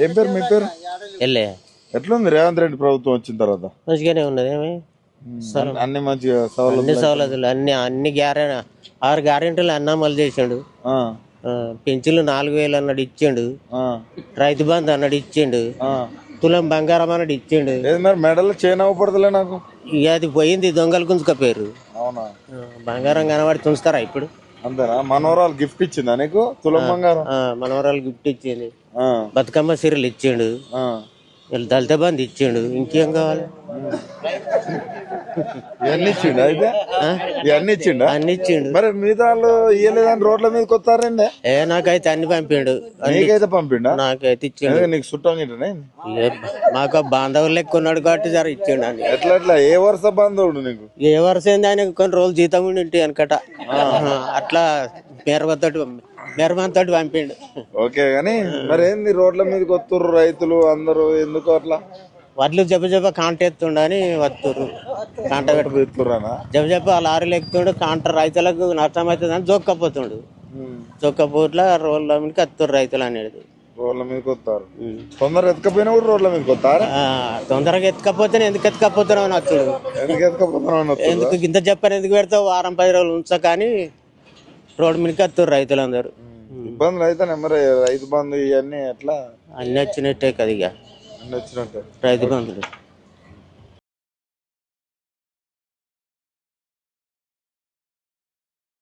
ఏం పేరు? మీ పేరు? వెళ్ళే ఎట్లుంది రేవంత్ రెడ్డి ప్రభుత్వం వచ్చిన తర్వాత? మంచిగానే ఉన్నది ఏమి? అన్ని- అన్ని మంచిగా అన్ని అన్ని అన్ని గ్యారె ఆరు గ్యారెంటీలు అన్న అమలు చేసిండు. పెన్షన్లు నాలుగు వేలు అన్నాడు ఇచ్చిండు. రైతు బంధు అన్నాడు ఇచ్చిండు. తులం బంగారం అన్నాడు ఇచ్చిండు. మరి మెడల్ చైన్ అవ్వకూడదులే నాకు? ఇక అది పోయింది దొంగలు గుంజుకపోయారు అవునా? ఆ, బంగారం కనబడి తుంచుతారా ఇప్పుడు? అంతేనా మనోరాలు గిఫ్ట్ ఇచ్చిందా నీకు? తులం బంగారం? ఆ, మనవరాలు గిఫ్ట్ ఇచ్చింది. ఆ, బతుకమ్మ సీరియల్ ఇచ్చిండు. దళిత బంధు ఇచ్చిండు. ఇంకేం కావాలి? ఇవన్నీ ఇచ్చిండు అయితే? ఇవన్నీ ఇచ్చిండా? అన్ని ఇచ్చిండు. మరి మిగతా వాళ్ళు ఇయ్యలేదని రోడ్ల మీదకి వస్తారండి ఏ నాకైతే అన్ని పంపిండు. నీకైతే పంపిండా? నాకైతే ఇచ్చిండు. నీకు చుట్టం గిట్టనే మాకు బాంధవులు లెక్క ఉన్నాడు కాబట్టి జర ఇచ్చిండు అని. ఎట్లా ఎట్లా? ఏ వరుస బంధువుడు నీకు? ఏ వరుస ఏంది? ఆయన కొన్ని రోజులు జీతం ఉండి ఇంటి వెనకట. అట్లా మేరవతోటి మేరమంతోటి పంపిండు. ఓకే గాని మరి ఏంది రోడ్ల మీదకి వస్తుర్రు రైతులు అందరూ? ఎందుకు అట్లా? వడ్లు జప జప కాంట ఎత్తుండు అని వత్తుర్రు. కాంట పెట్టు ఎత్తుర్రానా? జప జప లారీలు ఎక్కుతుండు కాంట రైతులకు నష్టం అవుతుంది అని జోక్కపోతుండు. జోక్కపోట్ల రోడ్ల మీదకి వత్తుర్రు రైతులు అనేది రోడ్ల మీదకి వస్తారు తొందర ఎత్తుకపోయినా కూడా రోడ్ల మీదకి వస్తారా ఆ, తొందరగా ఎత్తుకపోతే ఎందుకు ఎత్తుకపోతున్నావు అని వచ్చుడు ఎందుకు ఎత్తుకపోతున్నా ఎందుకు ఇంత చెప్పని ఎందుకు పెడతావు? వారం పది రోజులు ఉంచ కానీ రోడ్డు మీదకి వస్తారు రైతులందరూ ఇబ్బందులు అయితే మరి రైతు బంధు ఇవన్నీ ఎట్లా? అన్ని వచ్చినట్టే కదా ఇక. నచ్చినట్టు. వచ్చినట్టు